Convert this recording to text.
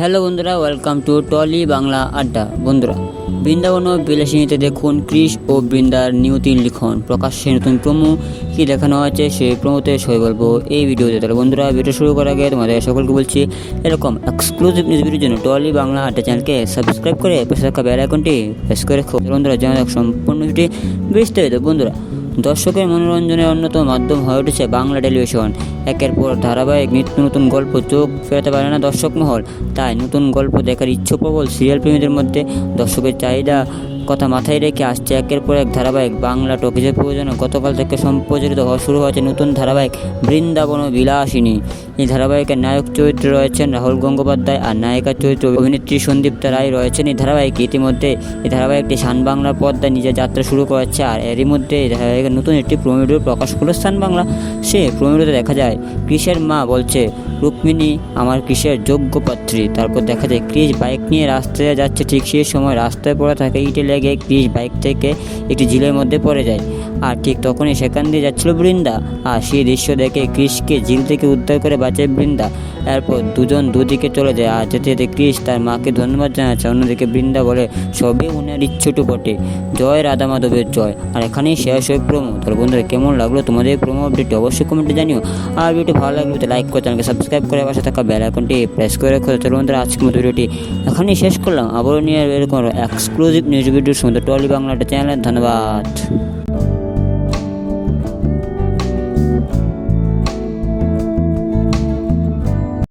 Hello বন্ধুরা welcome to trolley Bangla আড্ডা বন্ধুরা, বৃন্দাবন ও বিলাসিনীতে দেখুন ক্রিস ও বৃন্দার নিউ তিন লিখন, প্রকাশ্যে নতুন প্রমো কি দেখানো হয়েছে সেই প্রমোতে সই বলব এই ভিডিওতে। তাহলে বন্ধুরা, ভিডিও শুরু করার আগে তোমাদের সকলকে বলছি, এরকম এক্সক্লুসিভ নিউজ ভিডিওর জন্য টলি বাংলা আড্ডা চ্যানেলকে সাবস্ক্রাইব করে পাশে থাকা বেল আইকনটি প্রেস করে রাখো। বন্ধুরা জানা সম্পূর্ণ ভিডিওটি বিস্তারিত। বন্ধুরা দর্শকের মনোরঞ্জনের অন্যতম মাধ্যম হয়ে উঠেছে বাংলা টেলিভিশন। একের পর ধারাবাহিক নিত্য নতুন গল্প চোখ ফেরাতে পারে না দর্শক মহল। তাই নতুন গল্প দেখার ইচ্ছে প্রবল সিরিয়াল প্রেমীদের মধ্যে দর্শকের চাহিদা কথা মাথায় রেখে আসছে। একের পর এক ধারাবাহিক বাংলা টকিজের প্রয়োজনে। গতকাল থেকে সম্প্রচারিত হওয়া শুরু হয়েছে নতুন ধারাবাহিক বৃন্দাবন বিলাসিনী। এই ধারাবাহিকের নায়ক চরিত্রে রয়েছেন রাহুল গঙ্গোপাধ্যায় আর নায়িকার চরিত্র অভিনেত্রী সন্দীপ্তা রায় রয়েছেন। এই ধারাবাহিকে ইতিমধ্যে এই ধারাবাহিকটি সান বাংলার পর্দায় নিজের যাত্রা শুরু করেছে আর এরই মধ্যে এই ধারাবাহিকের নতুন একটি প্রমিডিও প্রকাশ করল সান বাংলা সে প্রমিডিওতে দেখা যায়, কৃষের মা বলছে, রুক্মিণী আমার কৃষের যোগ্য পাত্রী। তারপর দেখা যায় ক্রিস বাইক নিয়ে রাস্তায় যাচ্ছে ঠিক সেই সময় রাস্তায় পড়ে থাকে ইটে লেগে ক্রিস বাইক থেকে একটি ঝিলের মধ্যে পড়ে যায়। আর ঠিক তখনই সেখান দিয়ে যাচ্ছিল বৃন্দা। আর সেই দৃশ্য দেখে ক্রিসকে ঝিল থেকে উদ্ধার করে বাঁচায় বৃন্দা। এরপর দুজন দুদিকে চলে যায়। আর যেতে যেতে ক্রিস তার মাকে ধন্যবাদ জানাচ্ছে। অন্যদিকে বৃন্দা বলে, সবই উনার ইচ্ছুটু বটে। জয় রাধা মাধবের জয়। আর এখানেই শেষ হয়ে প্রোমো তাহলে বন্ধুরা, কেমন লাগল তোমাদের প্রোমো আপডেটটি অবশ্যই কমেন্টে জানিও। আর ভিডিওটি ভালো লাগলে তো লাইক করে চ্যানেলকে সাবস্ক্রাইব করে পাশে থাকা বেল আইকনটি প্রেস করে রাখো। চলো বন্ধুরা, আজকের মতো ভিডিওটি এখানেই শেষ করলাম। আবারও নিয়ে এরকম এক্সক্লুসিভ নিউজ ভিডিওর সঙ্গে টলি বাংলাটা চ্যানেল ধন্যবাদ।